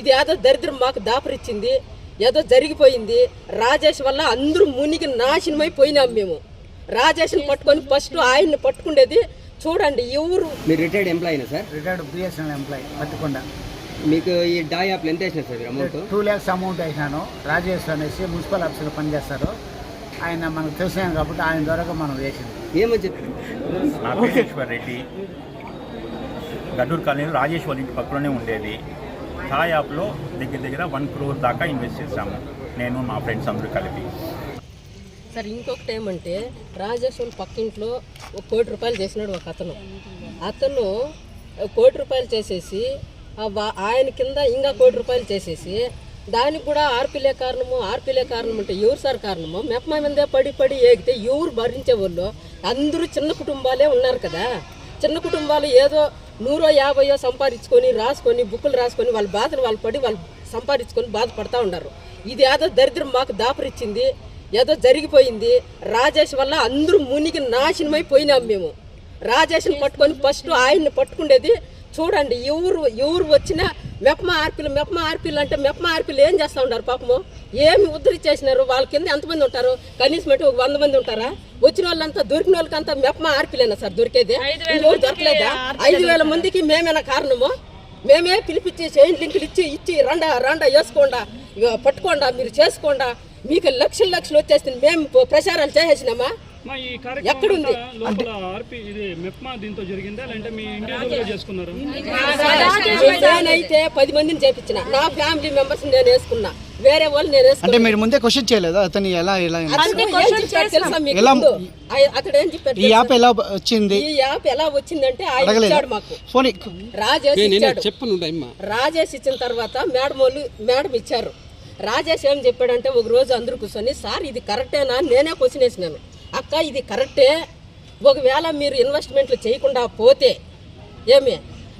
ఇది ఏదో దరిద్రం మాకు దాపరిచ్చింది ఏదో జరిగిపోయింది. రాజేష్ వల్ల అందరూ మునిగి నాశనమై పోయినాం మేము. రాజేష్ని పట్టుకొని ఫస్ట్ ఆయన్ని పట్టుకునేది చూడండి ఎవరు మీరు retired ఎంప్లాయీనా sir? Retired BSNL employee Pattikonda మీకు ఈ డా యాప్లు ఎంత వేసినారు sir amount two lakhs amount వేసినాను. రాజేష్ అనేసి మున్సిపల్ ఆఫీసులో పనిచేస్తారు. ఆయన మనకు తెలిసాను కాబట్టి ఆయన ద్వారా మనం వేసింది. ఏమని చెప్పి నా పేరు ఈశ్వర్ రెడ్డి. గడ్డూరు కాలనీలో రాజేష్ వాళ్ళ ఇంటి పక్కలోనే ఉండేది. థా యాప్లో దగ్గర దగ్గర వన్ క్రోర్ దాకా ఇన్వెస్ట్ చేశాము. నేను మా ఫ్రెండ్స్ అందరూ కలిపి. సార్ ఇంకొకటి ఏమంటే రాజేష్ వాళ్ళ పక్కింట్లో ఒక కోటి రూపాయలు చేసినాడు ఒక అతను. అతను కోటి రూపాయలు చేసేసి ఆయన కింద ఇంకా కోటి రూపాయలు చేసేసి దానికి కూడా ఆర్పిలే కారణము ఆర్పిలే కారణం అంటే ఎవరు సార్ కారణము మెప్ప మీదే పడి పడి ఏగితే ఎవరు భరించే వాళ్ళు అందరూ చిన్న కుటుంబాలే ఉన్నారు కదా. చిన్న కుటుంబాలు ఏదో నూరో యాభయో సంపాదించుకొని రాసుకొని బుక్కులు రాసుకొని వాళ్ళ బాధలు వాళ్ళు పడి వాళ్ళు సంపాదించుకొని బాధపడతా ఉన్నారు ఇది ఏదో దరిద్రం మాకు దాపరిచ్చింది ఏదో జరిగిపోయింది. రాజేష్ వల్ల అందరూ మునిగి నాశనమై పోయినాం మేము. రాజేష్ని పట్టుకొని ఫస్ట్ ఆయన్ని పట్టుకునేది చూడండి ఎవరు ఎవరు వచ్చినా మెప్మ ఆర్పీలు మెప్మ ఆర్పీలు అంటే మెప్మ ఆర్పీలు ఏం చేస్తూ ఉంటారు పాపము? ఏమి ఉద్ధరించేసినారు వాళ్ళ కింద ఎంతమంది ఉంటారు? కనీసం అంటే ఒక వంద మంది ఉంటారా? వచ్చిన వాళ్ళంతా దొరికిన వాళ్ళకంతా మెప్మ ఆర్పీలేనా సార్? దొరికేది? దొరకలేదా? ఐదు వేల మందికి మేమేనా కారణము? మేమే పిలిపించి చైన్ లింకులు ఇచ్చి ఇచ్చి రండా రండా వేసుకోండా పట్టుకోండా మీరు చేసుకోండా. మీకు లక్షలు లక్షలు వచ్చేస్తుంది. మేము ప్రచారాలు చేసేసినామా? ఎక్కడుంది? నేనైతే పది మందిని చేపించిన. నా ఫ్యామిలీ మెంబర్స్ నేను వేసుకున్నా. వేరే వాళ్ళు నేను అంటే మీరు ముందే క్వశ్చన్ చేయలేదా? అతను ఎలా ఎలా అతడు ఏం చెప్పాడు ఈ యాప్ ఎలా వచ్చింది? ఈ యాప్ ఎలా వచ్చిందంటే ఆయన ఇచ్చాడు మాకు. ఫోన్ రాజేష్ ఇచ్చాడు. రాజేష్ ఇచ్చిన తర్వాత మేడం వాళ్ళు మేడం ఇచ్చారు. రాజేష్ ఏం చెప్పాడంటే ఒక రోజు అందరూ కూర్చొని సార్ ఇది కరెక్టేనా అని నేనే క్వశ్చన్ వేసినాను. అక్క ఇది కరెక్టే. ఒకవేళ మీరు ఇన్వెస్ట్మెంట్లు చేయకుండా పోతే ఏమి?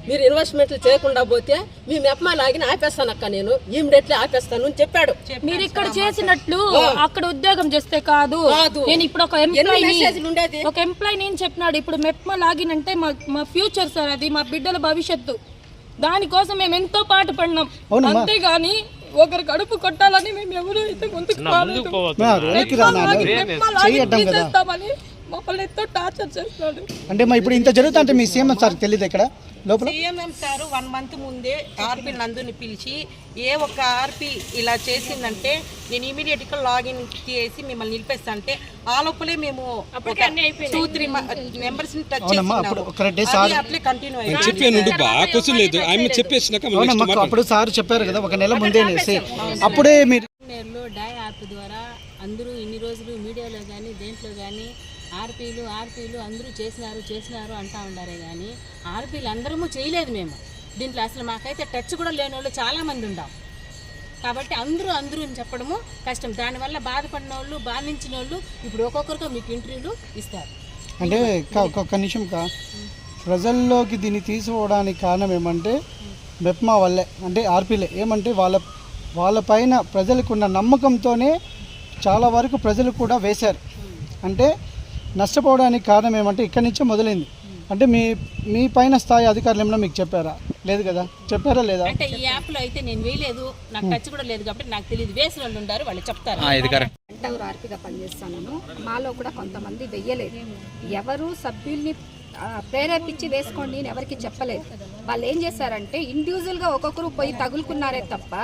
మీరు ఇన్వెస్ట్మెంట్లు చేయకుండా పోతే మీ మెప్మా లాగిన ఆపేస్తాను అక్క నేను. ఇమ్మీడియట్లీ ఆపేస్తాను అని చెప్పాడు. మీరు ఇక్కడ చేసినట్లు అక్కడ ఉద్యోగం చేస్తే కాదు. నేను ఇప్పుడు ఒక ఎంప్లాయీ ఒక ఎంప్లాయీ నేను చెప్పినాడు ఇప్పుడు మెప్మ లాగిన్ అంటే మా మా ఫ్యూచర్ సార్ అది మా బిడ్డల భవిష్యత్తు. దానికోసం మేము ఎంతో పాటు పడినాం. అంతేగాని ఒకరు కడుపు కొట్టాలని మేము ఎవరు అయితే ముందుకు రాలేదు. మమ్మల్ని ఎంతో టార్చర్ చేస్తున్నాడు. అంటే మా ఇప్పుడు ఇంత జరుగుతా అంటే మీ సీఎం సార్ తెలియదు ఇక్కడ? లోపల? సీఎంఎం సార్ వన్ మంత్ ముందే ఆర్పీ నందుని పిలిచి ఏ ఒక్క ఆర్పీ ఇలా చేసిందంటే నేను ఇమీడియట్గా లాగిన్ చేసి మిమ్మల్ని నిలిపేస్తా అంటే ఆ లోపలే మేము టూ త్రీ మెంబర్స్ని టచ్. అట్లే కంటిన్యూ అయ్యింది చెప్పాను బాగా లేదు. ఆమె చెప్పేసినాక అప్పుడు సార్ చెప్పారు కదా ఒక నెల ముందే అప్పుడే మీరు నేర్లో డై యాప్ ద్వారా అందరూ ఇన్ని రోజులు మీడియాలో కానీ దేంట్లో కానీ ఆర్పీలు ఆర్పీలు అందరూ చేసినారు చేసినారు అంటా ఉండారే కానీ ఆర్పీలు అందరము చేయలేదు మేము. దీంట్లో అసలు మాకైతే టచ్ కూడా లేని వాళ్ళు చాలామంది ఉండాం. కాబట్టి అందరూ అందరూ అని చెప్పడము కష్టం. దానివల్ల బాధపడిన వాళ్ళు బాధించిన వాళ్ళు ఇప్పుడు ఒక్కొక్కరితో మీకు ఇంటర్వ్యూలు ఇస్తారు. అంటే క- ఒక- ఒక్క నిమిషం కా. ప్రజల్లోకి దీన్ని తీసుకోవడానికి కారణం ఏమంటే మెప్మా వల్లే. అంటే ఆర్పీలే. ఏమంటే వాళ్ళ వాళ్ళపైన ప్రజలకున్న నమ్మకంతోనే చాలా వరకు ప్రజలు కూడా వేశారు. అంటే నష్టపోవడానికి కారణం ఏమంటే ఇక్కడి నుంచే మొదలైంది. అంటే మీ మీ పైన స్థాయి అధికారులు ఏమైనా మీకు చెప్పారా? లేదు కదా? చెప్పారా లేదా? అంటే ఈ యాప్లో అయితే నేను వేయలేదు. నాకు టచ్ కూడా లేదు కాబట్టి నాకు తెలియదు. వేసిన వాళ్ళు ఉంటారు వాళ్ళు చెప్తారు. టవర్ ఆర్పిగా పనిచేస్తాను మాలో కూడా కొంతమంది వెయ్యలేదు. ఎవరు సభ్యుల్ని ప్రేరేపించి వేసుకోండి నేను ఎవరికి చెప్పలేదు. వాళ్ళు ఏం చేశారంటే ఇండివిజువల్గా ఒక్కొక్కరు పోయి తగులుకున్నారే తప్ప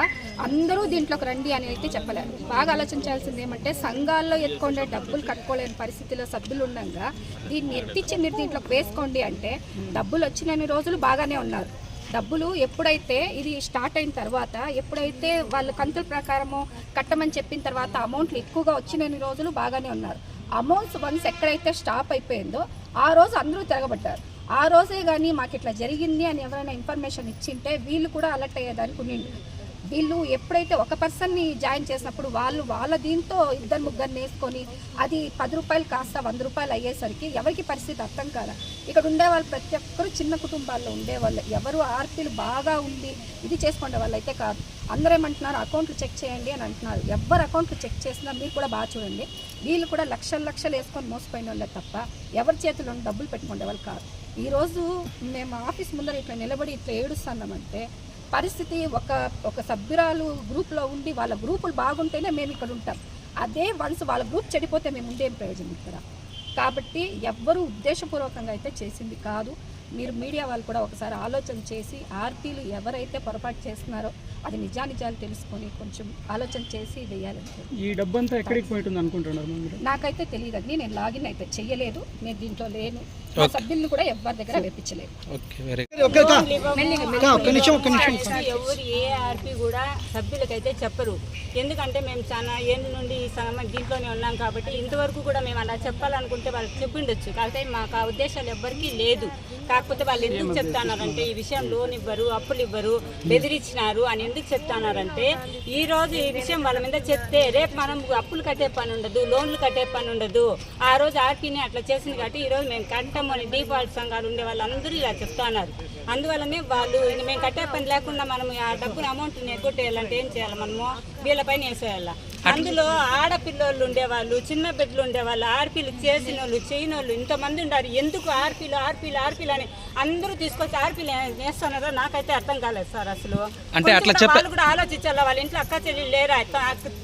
అందరూ దీంట్లోకి రండి అని అయితే చెప్పలేరు. బాగా ఆలోచించాల్సింది ఏమంటే సంఘాల్లో ఎత్తుకుండే డబ్బులు కట్టుకోలేని పరిస్థితిలో సభ్యులు ఉండగా దీన్ని ఎత్తిచ్చి మీరు దీంట్లోకి వేసుకోండి అంటే డబ్బులు వచ్చినన్ని రోజులు బాగానే ఉన్నారు. డబ్బులు ఎప్పుడైతే ఇది స్టార్ట్ అయిన తర్వాత ఎప్పుడైతే వాళ్ళు కంతుల ప్రకారము కట్టమని చెప్పిన తర్వాత అమౌంట్లు ఎక్కువగా వచ్చినన్ని రోజులు బాగానే ఉన్నారు. అమౌంట్స్ వన్స్ ఎక్కడైతే స్టాప్ అయిపోయిందో ఆ రోజు అందరూ తిరగబడ్డారు. ఆ రోజే కానీ మాకు ఇట్లా జరిగింది అని ఎవరైనా ఇన్ఫర్మేషన్ ఇచ్చింటే వీళ్ళు కూడా అలర్ట్ అయ్యేదానికి ఉండిండు వీళ్ళు ఎప్పుడైతే ఒక పర్సన్ని జాయిన్ చేసినప్పుడు వాళ్ళు వాళ్ళ దీంతో ఇద్దరు ముగ్గురిని వేసుకొని అది పది రూపాయలు కాస్త వంద రూపాయలు అయ్యేసరికి ఎవరికి పరిస్థితి అర్థం కాదా? ఇక్కడ ఉండేవాళ్ళు ప్రతి ఒక్కరు చిన్న కుటుంబాల్లో ఉండేవాళ్ళు. ఎవరు ఆర్పీలు బాగా ఉండి ఇది చేసుకునే వాళ్ళు అయితే కాదు. అందరూ ఏమంటున్నారు అకౌంట్లు చెక్ చేయండి అని అంటున్నారు. ఎవరు అకౌంట్లు చెక్ చేసినా మీరు కూడా బాగా చూడండి. వీళ్ళు కూడా లక్షలు లక్షలు వేసుకొని మోసపోయిన వాళ్ళే తప్ప ఎవరి చేతిలో డబ్బులు పెట్టుకునే వాళ్ళు కాదు. ఈరోజు మేము ఆఫీస్ ముందర ఇట్లా నిలబడి ఇట్లా ఏడుస్తున్నామంటే పరిస్థితి ఒక ఒక సభ్యురాలు గ్రూప్లో ఉండి వాళ్ళ గ్రూపులు బాగుంటేనే మేము ఇక్కడ ఉంటాం. అదే వన్స్ వాళ్ళ గ్రూప్ చెడిపోతే మేము ఉండేం ప్రయోజనం ఇక్కడ. కాబట్టి ఎవ్వరూ ఉద్దేశపూర్వకంగా అయితే చేసింది కాదు. మీరు మీడియా వాళ్ళు కూడా ఒకసారి ఆలోచన చేసి ఆర్పీలు ఎవరైతే పొరపాటు చేస్తున్నారో అది నిజానిజాలు తెలుసుకొని కొంచెం ఆలోచన చేసి వేయాలంటే ఈ డబ్బంతా ఎక్కడికి పోయింటుంది అనుకుంటున్నారు నాకైతే తెలియదండి నేను లాగిన్ అయితే చెయ్యలేదు నేను దీంట్లో లేను. సభ్యులను కూడా ఎవరి దగ్గర వేపించలేదు. ఎవరు ఏ ఆర్పి కూడా సభ్యులకైతే చెప్పరు. ఎందుకంటే మేము చాలా ఏళ్ళ నుండి దీంట్లోనే ఉన్నాం కాబట్టి ఇంతవరకు కూడా మేము అలా చెప్పాలనుకుంటే వాళ్ళకి చెప్పిండొచ్చు. కాకపోతే మాకు ఆ ఉద్దేశాలు ఎవ్వరికీ లేదు. కాకపోతే వాళ్ళు ఎందుకు చెప్తున్నారంటే ఈ విషయం లోన్ ఇవ్వరు అప్పులు ఇవ్వరు బెదిరించినారు అని ఎందుకు చెప్తున్నారంటే ఈ రోజు ఈ విషయం వాళ్ళ మీద చెప్తే రేపు మనం అప్పులు కట్టే పని ఉండదు లోన్లు కట్టే పని ఉండదు. ఆ రోజు ఆర్పీని అట్లా చేసింది కాబట్టి ఈ రోజు మేము అని డిఫాల్ట్ సంఘాలు ఉండే వాళ్ళందరూ ఇలా చెప్తున్నారు. అందువల్లనే వాళ్ళు మేము కట్టే పని లేకుండా మనం ఆ డబ్బుని అమౌంట్ని ఎగ్గొట్టేయాలంటే ఏం చేయాలి మనము? వీళ్ళపైన వేసేయాలి? అందులో ఆడపిల్లోళ్ళు ఉండేవాళ్ళు చిన్న బిడ్డలు ఉండేవాళ్ళు ఆర్పీలు చేసిన వాళ్ళు చేయని వాళ్ళు ఇంతమంది ఉన్నారు. ఎందుకు ఆర్పీలు ఆర్పీలు ఆర్పీలు అని అందరూ తీసుకొచ్చి ఆర్పీలు వేస్తున్నారో నాకైతే అర్థం కాలేదు సార్ అసలు. అంటే అట్లా వాళ్ళు కూడా ఆలోచించాలి? వాళ్ళ ఇంట్లో అక్క చెల్లి లేరా?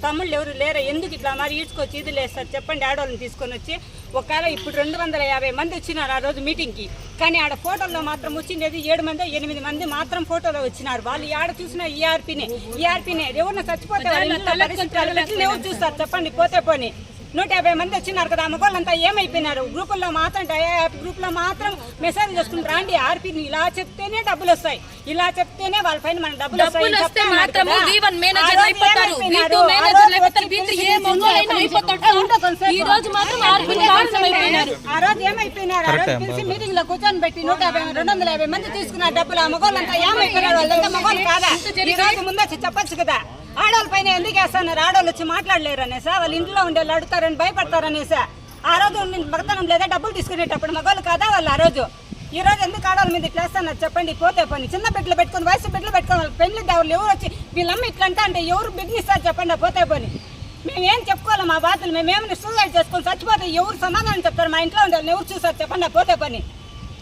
తమ్ముళ్ళు ఎవరు లేరా? ఎందుకు ఇట్లా? మరి ఈడ్చుకొచ్చి ఇది లేదు సార్ చెప్పండి ఆడవాళ్ళని తీసుకొని వచ్చి ఒకవేళ ఇప్పుడు రెండు వందల యాభై మంది వచ్చినారు ఆ రోజు మీటింగ్కి కానీ ఆడ ఫోటోల్లో మాత్రం వచ్చిండేది ఏడు మంది ఎనిమిది మంది మాత్రం ఫోటోలో వచ్చినారు. వాళ్ళు ఆడ చూసిన ఈఆర్పీనే ఈఆర్పీనే ఎవరిన చచ్చిపోతే ఎవరు చూస్తారు. చెప్పండి పోతే పోని. నూట యాభై మంది వచ్చినారు కదా మగవాళ్ళంతా ఏమైపోయినారు? గ్రూపుల్లో మాత్రం గ్రూప్లో మాత్రం మెసేజ్ చేసుకుని రాండి ఆర్పీని ఇలా చెప్తేనే డబ్బులు వస్తాయి. ఇలా చెప్తేనే వాళ్ళ పైన మన డబ్బులు వస్తాయి డబ్బులు వస్తే చెప్తున్నారు మాత్రము కదా. V1 మేనేజర్లు ఆ రోజు. ఏమైపోయినారు? V2 ఆ రోజు అయిపోతారు. వచ్చి V3 పిలిచి మీటింగ్లో కూర్చొని పెట్టి నూట యాభై రెండు వందల యాభై మంది తీసుకున్నారు డబ్బులు ఆ మగవాళ్ళంతా ఏమైపోయినారు? వాళ్ళంతా మగవాళ్ళు కాదా? ఈ రోజు ముందు వచ్చి చెప్పొచ్చు కదా. ఆడవాళ్ళ పైన ఎందుకు వేస్తున్నారు ఆడవాళ్ళు వచ్చి మాట్లాడలేరు అనేసా వాళ్ళ ఇంట్లో ఉండే వాళ్ళు అడుగుతారని భయపడతారనేసా? ఆ రోజు నేను భక్తనం లేదా డబ్బులు తీసుకునేటప్పుడు మగవాళ్ళు కాదా వాళ్ళు ఆ రోజు? ఈ రోజు ఎందుకు ఆడవాళ్ళ మీద ఇట్లా వేస్తున్నారు చెప్పండి పోతే పని. చిన్న బిడ్డలు పెట్టుకొని వయసు బిడ్డలు పెట్టుకొని వాళ్ళు పెళ్ళి దేవుళ్ళు ఎవరు వచ్చి వీళ్ళమ్మ ఇట్లంటే అంటే ఎవరు బిడ్డనిస్తారు చెప్పండి పోతే పని. మేమేం చెప్పుకోవాలి మా బాధలు? మేమేమైనా సూసైడ్ చేసుకొని చచ్చిపోతే ఎవరు సమాధానం చెప్తారు? మా ఇంట్లో ఉండే వాళ్ళని ఎవరు చూసారు చెప్పండి పోతే పని.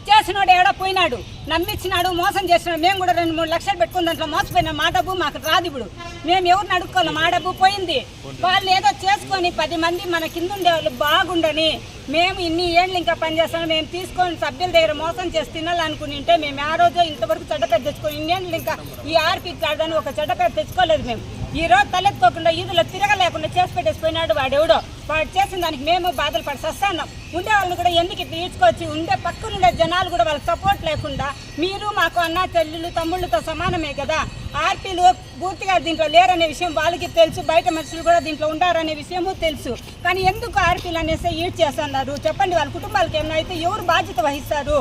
చేసినాడు ఏడో పోయినాడు నమ్మిచ్చినాడు మోసం చేసినాడు. మేము కూడా రెండు మూడు లక్షలు పెట్టుకుని దాంట్లో మోసపోయినా మా డబ్బు మాకు రాదు ఇప్పుడు. మేము ఎవరిని అడుక్కోవాలి? మా డబ్బు పోయింది. వాళ్ళు ఏదో చేసుకొని పది మంది మన కింద ఉండే వాళ్ళు బాగుండని మేము ఇన్ని ఏళ్ళు ఇంకా పనిచేస్తాం మేము తీసుకొని సభ్యుల దగ్గర మోసం చేసి తినాలనుకుని ఉంటే మేము ఆ రోజు ఇంతవరకు చెడ్డ పెద్ద తెచ్చుకొని ఇన్నేళ్ళు ఇంకా ఈ ఆర్పీ కాదని ఒక చెడ్డ పెద్ద తెచ్చుకోలేదు మేము. ఈ రోజు తలెత్తుకోకుండా ఈదులో తిరగలేకుండా చేసి పెట్టేసిపోయినాడు వాడెవడో. వాడు చేసిన దానికి మేము బాధలు పడి సస్తాన్నాం ఉండే వాళ్ళని కూడా ఎందుకు ఇట్లా ఈడ్చుకొచ్చి ఉండే పక్కనుండే జనాలు కూడా వాళ్ళకి సపోర్ట్ లేకుండా మీరు మాకు అన్న చెల్లెళ్ళు తమ్ముళ్ళతో సమానమే కదా. ఆర్పీలు పూర్తిగా దీంట్లో లేరనే విషయం వాళ్ళకి తెలుసు బయట మనుషులు కూడా దీంట్లో ఉండారనే విషయము తెలుసు. కానీ ఎందుకు ఆర్పీలు అనేసి ఈడ్ చేస్తున్నారు చెప్పండి వాళ్ళ కుటుంబాలకు ఏమైనా అయితే ఎవరు బాధ్యత వహిస్తారు?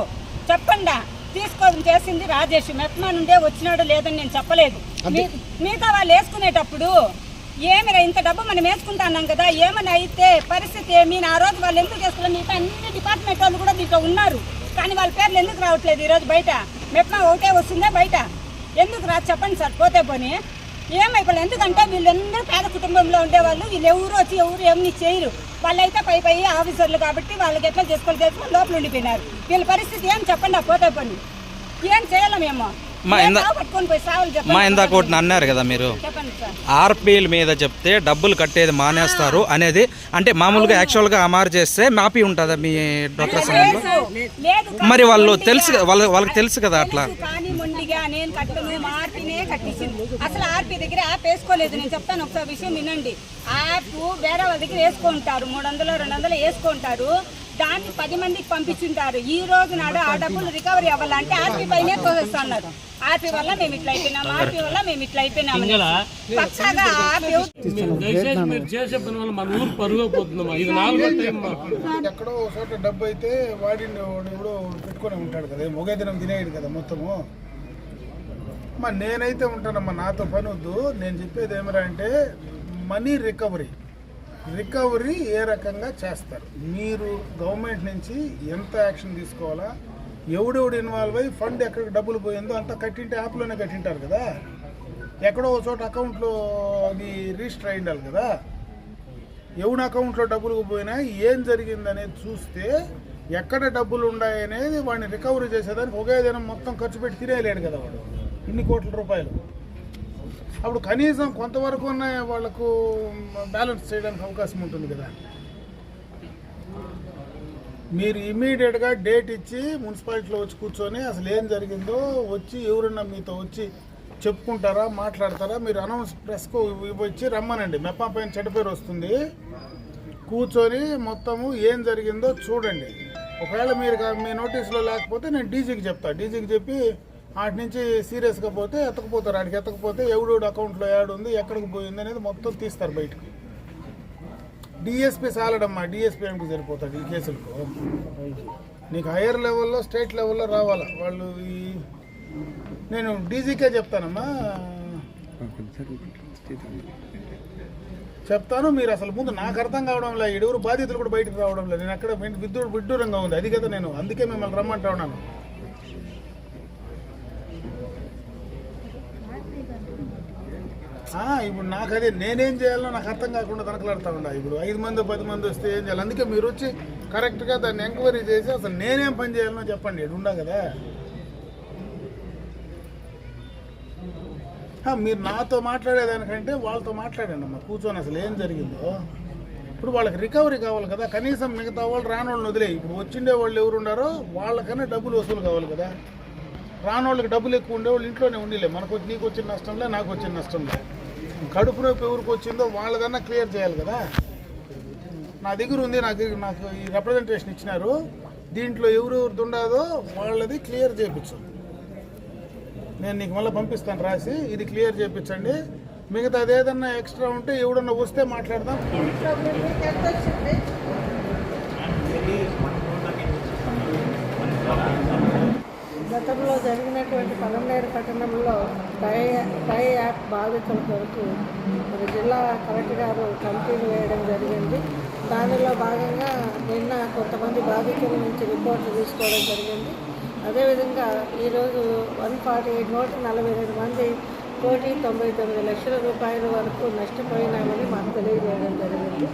చెప్పండి. తీసుకొని చేసింది రాజేష్. మెట్మా నుండే వచ్చినాడు లేదని నేను చెప్పలేదు. మీ- మిగతా వాళ్ళు వేసుకునేటప్పుడు ఏమిరా ఇంత డబ్బు మనం వేసుకుంటున్నాం కదా ఏమైనా అయితే పరిస్థితి ఏమి? ఆ రోజు వాళ్ళు ఎందుకు వేసుకోవాలి మిగతా అన్ని డిపార్ట్మెంట్ వాళ్ళు కూడా దీంట్లో ఉన్నారు. కానీ వాళ్ళ పేర్లు ఎందుకు రావట్లేదు ఈరోజు బయట? మెట్మా ఒకటే వస్తుందే బయట? ఎందుకు రా? చెప్పండి సార్ పోతే పోనీ. ఏమైపోలేదు ఎందుకంటే వీళ్ళందరూ పేద కుటుంబంలో ఉండేవాళ్ళు. వీళ్ళు ఎవరు వచ్చి ఎవరు ఏమీ చేయరు. వాళ్ళైతే పై పై ఆఫీసర్లు కాబట్టి వాళ్ళకి ఎట్లా చేసుకోవాలి చేసుకొని లోపల ఉండిపోయినారు. వీళ్ళ పరిస్థితి ఏం చెప్పండి ఆ పోతే పని ఏం చేయాలి మేము. మా ఇందాక ఒకటి అన్నారు కదా మీరు. ఆర్పీల మీద చెప్తే డబ్బులు కట్టేది మానేస్తారు అనేది అంటే మామూలుగా యాక్చువల్గా అమారు చేస్తే మాపీ ఉంటుందా మీ డాక్టర్ సంఘంలో మరి వాళ్ళు తెలుసు వాళ్ళ వాళ్ళకి తెలుసు కదా అట్లా. నేను కట్టను మా ఆర్పీనే కట్టించింది. అసలు ఆర్పీ దగ్గర యాప్ వేసుకోలేదు నేను చెప్తాను ఒకసారి విషయం వినండి. ఆ యాప్ వేరే వాళ్ళ దగ్గర వేసుకుంటారు. మూడు వందలు రెండు వందలు వేసుకుంటారు. దాన్ని పది మందికి పంపించుంటారు. ఈ రోజు నాడు ఆ డబ్బులు రికవరీ అవ్వాలంటే ఆర్పీ పైనే తోసేస్తున్నారు. ఆర్పీ వల్ల మేము ఇట్లా అయిపోయినాం ఆర్పీ వల్ల మేము ఇట్లా అయిపోయినాం పక్కాగా ఆర్పీ దయచేసి మీరు చేసే పని వల్ల మన ఊరు పరుగు పోతుందమ్మా ఇది నాలుగో టైం మాకు. ఎక్కడో ఒక చోట డబ్బు అయితే వాడిని వాడు ఎవడో పెట్టుకొని ఉంటాడు కదా. మొగే దినం తినేయడు కదా మొత్తము. మా నేనైతే ఉంటానమ్మా నాతో పని వద్దు. నేను చెప్పేది ఏమిరా అంటే మనీ రికవరీ. రికవరీ ఏ రకంగా చేస్తారు? మీరు గవర్నమెంట్ నుంచి ఎంత యాక్షన్ తీసుకోవాలా? ఎవడెవడు ఇన్వాల్వ్ అయ్యి ఫండ్ ఎక్కడికి డబ్బులు పోయిందో అంతా కట్టింటే యాప్లోనే కట్టింటారు కదా. ఎక్కడో ఒక చోట అకౌంట్లో అది రిజిస్టర్ అయి ఉండాలి కదా. ఎవడి అకౌంట్లో డబ్బులు పోయినా ఏం జరిగిందనేది చూస్తే ఎక్కడ డబ్బులు ఉన్నాయనేది వాడిని రికవరీ చేసేదానికి ఒకే దినం మొత్తం ఖర్చు పెట్టి తినేయలేడు కదా వాడు. ఇన్ని కోట్ల రూపాయలు. అప్పుడు కనీసం కొంతవరకు ఉన్న వాళ్ళకు బ్యాలెన్స్ చేయడానికి అవకాశం ఉంటుంది కదా. మీరు ఇమీడియట్గా డేట్ ఇచ్చి మున్సిపాలిటీలో వచ్చి కూర్చొని అసలు ఏం జరిగిందో వచ్చి ఎవరన్నా మీతో వచ్చి చెప్పుకుంటారా మాట్లాడతారా మీరు అనౌన్స్ ప్రెస్కు ఇవ్వచ్చి రమ్మనండి. మెప్పా పైన చెడ్డ పేరు వస్తుంది. కూర్చొని మొత్తము ఏం జరిగిందో చూడండి. ఒకవేళ మీరు మీ నోటీసులో లేకపోతే నేను డీజీకి చెప్తా. డీజీకి చెప్పి వాటి నుంచి సీరియస్గా పోతే ఎత్తకపోతారు. ఆడికి ఎత్తకపోతే ఎవడోడు అకౌంట్లో యాడ్ ఉంది ఎక్కడికి పోయింది అనేది మొత్తం తీస్తారు బయటకు. డిఎస్పీ సాలడమ్మా డిఎస్పీ ఎంకి సరిపోతాడు ఈ కేసులకు? నీకు హైయర్ లెవెల్లో స్టేట్ లెవెల్లో రావాలా? వాళ్ళు ఈ నేను డీజీకే చెప్తానమ్మా. చెప్తాను మీరు అసలు ముందు నాకు అర్థం కావడం లేదు. ఇడుగురు బాధితులు కూడా బయటకు రావడం లేదు. నేను అక్కడ విద్యుత్ విడ్డూరంగా ఉంది. అది కదా నేను. అందుకే మిమ్మల్ని రమ్మంటా ఉన్నాను ఆ, ఇప్పుడు నాకు అదే నేనేం చేయాలో నాకు అర్థం కాకుండా తనకలాడుతూ ఉండా ఇప్పుడు ఐదు మంది పది మంది వస్తే ఏం చేయాలి? అందుకే మీరు వచ్చి కరెక్ట్గా దాన్ని ఎంక్వైరీ చేసి అసలు నేనేం పని చేయాలనో చెప్పండి. ఇది ఉండా కదా? మీరు నాతో మాట్లాడేదానికంటే వాళ్ళతో మాట్లాడండి అమ్మా. కూర్చొని అసలు ఏం జరిగిందో. ఇప్పుడు వాళ్ళకి రికవరీ కావాలి కదా. కనీసం మిగతా వాళ్ళు రాని వాళ్ళని వదిలే ఇప్పుడు వచ్చిండే వాళ్ళు ఎవరు ఉన్నారో వాళ్ళకన్నా డబ్బులు వసూలు కావాలి కదా. రాని వాళ్ళకి డబ్బులు ఎక్కువ ఉండే వాళ్ళు ఇంట్లోనే ఉండిలే. మనకు నీకు వచ్చిన నష్టంలే నాకు వచ్చిన నష్టంలే. కడుపు నొప్పి ఎవరికి వచ్చిందో వాళ్ళదన్నా క్లియర్ చేయాలి కదా. నా దగ్గర ఉంది నాకు నాకు ఈ రిప్రజెంటేషన్ ఇచ్చినారు. దీంట్లో ఎవరెవరిది ఉండదో వాళ్ళది క్లియర్ చేయించు నేను నీకు మళ్ళీ పంపిస్తాను రాసి ఇది క్లియర్ చేయించండి మిగతా ఏదన్నా ఎక్స్ట్రా ఉంటే ఎవడన్నా వస్తే మాట్లాడదాం. గతంలో జరిగినటువంటి పలంనేరు పట్టణంలో డై డై యాప్ బాధితుల కొరకు మన జిల్లా కలెక్టర్ గారు కమిటీలు వేయడం జరిగింది. దానిలో భాగంగా నిన్న కొంతమంది బాధితుల నుంచి రిపోర్ట్లు తీసుకోవడం జరిగింది. అదేవిధంగా ఈరోజు వన్ ఫార్టీ ఎయిట్ నూట నలభై రెండు మంది కోటి తొంభై తొమ్మిది లక్షల రూపాయల వరకు నష్టపోయినామని మాకు తెలియజేయడం జరిగింది.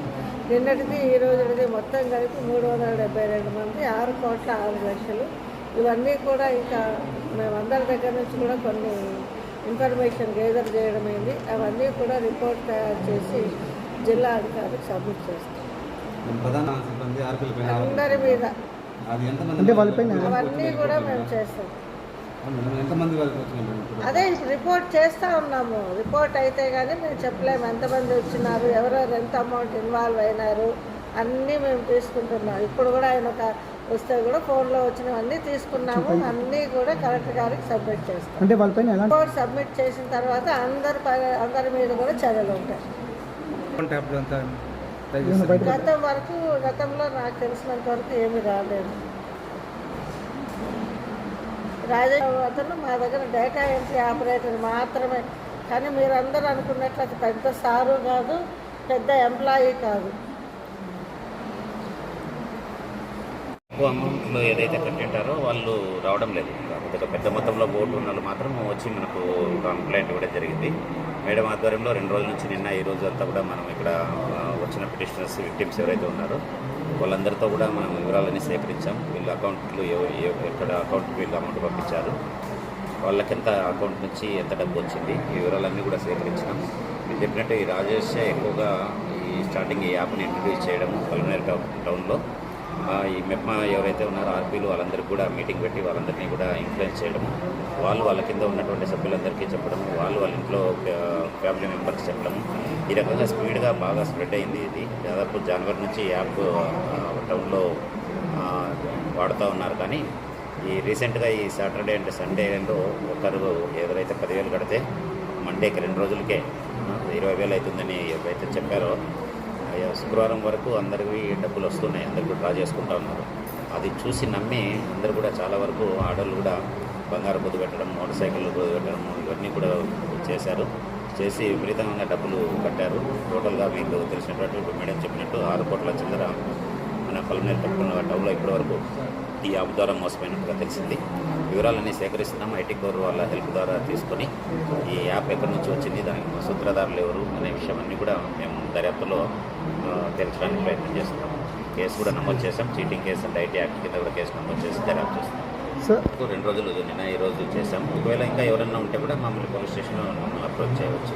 నిన్నటిది ఈ రోజుది మొత్తం కలిపి మూడు వందల డెబ్బై రెండు మంది ఆరు కోట్ల ఆరు లక్షలు ఇవన్నీ కూడా ఇంకా మేమందరి దగ్గర నుంచి కూడా కొన్ని ఇన్ఫర్మేషన్ గేదర్ చేయడమైంది అవన్నీ కూడా రిపోర్ట్ తయారు చేసి జిల్లా అధికారికి సబ్మిట్ చేస్తాం. అందరి మీద. అది ఎంతమంది అంటే వాళ్ళపైన అవన్నీ కూడా మేము చేస్తాం? అదే రిపోర్ట్ చేస్తూ ఉన్నాము. రిపోర్ట్ అయితే కానీ మేము చెప్పలేము ఎంతమంది వచ్చినారు ఎవరెవరు ఎంత అమౌంట్ ఇన్వాల్వ్ అయినారు అన్నీ మేము తీసుకుంటున్నాం. ఇప్పుడు కూడా ఆయన ఒక వస్తే కూడా ఫోన్లో వచ్చినవన్నీ తీసుకున్నాము అన్నీ కూడా కలెక్టర్ గారికి సబ్మిట్ చేస్తాం. అంటే వాళ్ళపైన రిపోర్ట్ సబ్మిట్ చేసిన తర్వాత అందరి పై- అందరి మీద కూడా చర్యలు ఉంటాయి. గతం వరకు గతంలో నాకు తెలిసినంత వరకు ఏమీ రాలేదు. రాజేష్ అతను మా దగ్గర డేటా ఎంట్రీ ఆపరేటర్ మాత్రమే. కానీ మీరందరూ అనుకున్నట్లు అది పెద్ద సారు కాదు పెద్ద ఎంప్లాయీ కాదు. తక్కువ అమౌంట్లో ఏదైతే కట్టింటారో వాళ్ళు రావడం లేదు. కాకపోతే పెద్ద మొత్తంలో బోర్డు ఉన్న మాత్రం వచ్చి మనకు కంప్లైంట్ కూడా జరిగింది. మేడం ఆధ్వర్యంలో రెండు రోజుల నుంచి నిన్న ఈ రోజు అంతా కూడా మనం ఇక్కడ వచ్చిన పిటిషనర్స్ విక్టిమ్స్ ఎవరైతే ఉన్నారో వాళ్ళందరితో కూడా మనం వివరాలన్నీ సేకరించాం. వీళ్ళ అకౌంట్లు ఎక్కడ అకౌంట్ వీళ్ళు అమౌంట్ పంపించారు. వాళ్ళకి ఎంత అకౌంట్ నుంచి ఎంత డబ్బు వచ్చింది ఈ వివరాలన్నీ కూడా సేకరించినాం. మీరు చెప్పినట్టు ఈ రాజేష్ ఎక్కువగా ఈ స్టార్టింగ్ ఈ యాప్ని ఇంట్రడ్యూస్ చేయడం పల్మనేర్ టౌన్లో ఈ మెప్మా ఎవరైతే ఉన్నారో ఆర్పీలు వాళ్ళందరికీ కూడా మీటింగ్ పెట్టి వాళ్ళందరినీ కూడా ఇన్ఫ్లుయెన్స్ చేయడం వాళ్ళు వాళ్ళ కింద ఉన్నటువంటి సభ్యులందరికీ చెప్పడం వాళ్ళు వాళ్ళ ఇంట్లో ఫ్యామిలీ మెంబర్స్ చెప్పడం ఈ రకంగా స్పీడ్గా బాగా స్ప్రెడ్ అయింది ఇది. దాదాపు జనవరి నుంచి యాప్ టౌన్లో వాడుతూ ఉన్నారు. కానీ ఈ రీసెంట్గా ఈ సాటర్డే అండ్ సండేలో ఒకరు ఎవరైతే పదివేలు కడితే మండేకి రెండు రోజులకే ఇరవై వేలు అవుతుందని ఎవరైతే చెప్పారో శుక్రవారం వరకు అందరికీ డబ్బులు వస్తున్నాయి అందరు కూడా డ్రా చేసుకుంటా ఉన్నారు. అది చూసి నమ్మి అందరు కూడా చాలా వరకు ఆడవాళ్ళు కూడా బంగారు పొద్దు పెట్టడం మోటార్ సైకిల్ పొద్దు పెట్టడం ఇవన్నీ కూడా చేశారు. చేసి విపరీతంగా డబ్బులు కట్టారు. టోటల్గా మీకు తెలిసినటువంటి ఇప్పుడు మేడం చెప్పినట్టు ఆరు కోట్ల చిల్లర మన పల్మనేరు పట్టుకున్న టౌన్లో ఇప్పటి వరకు ఈ యాప్ ద్వారా మోసపోయినట్టుగా తెలిసింది. వివరాలన్నీ సేకరిస్తున్నాం. ఐటీ కోర్ వాళ్ళ హెల్ప్ ద్వారా తీసుకొని ఈ యాప్ ఎక్కడి నుంచి వచ్చింది దానికి సూత్రధారులు ఎవరు అనే విషయం అన్నీ కూడా మేము దర్యాప్తులో ఆ, తేల్చడానికి ప్రయత్నం చేస్తున్నాం. కేసు కూడా నమోదు చేసాం cheating case and IT act కింద కూడా కేసు నమోదు చేసి దర్యాప్తు చేస్తున్నాం. సార్ రెండు రోజులు నిన్న ఈ రోజు చేసాం ఒకవేళ ఇంకా ఎవరైనా ఉంటే కూడా మమ్మల్ని పోలీస్ స్టేషన్లో మమ్మల్ని అప్రోచ్ చేయవచ్చు.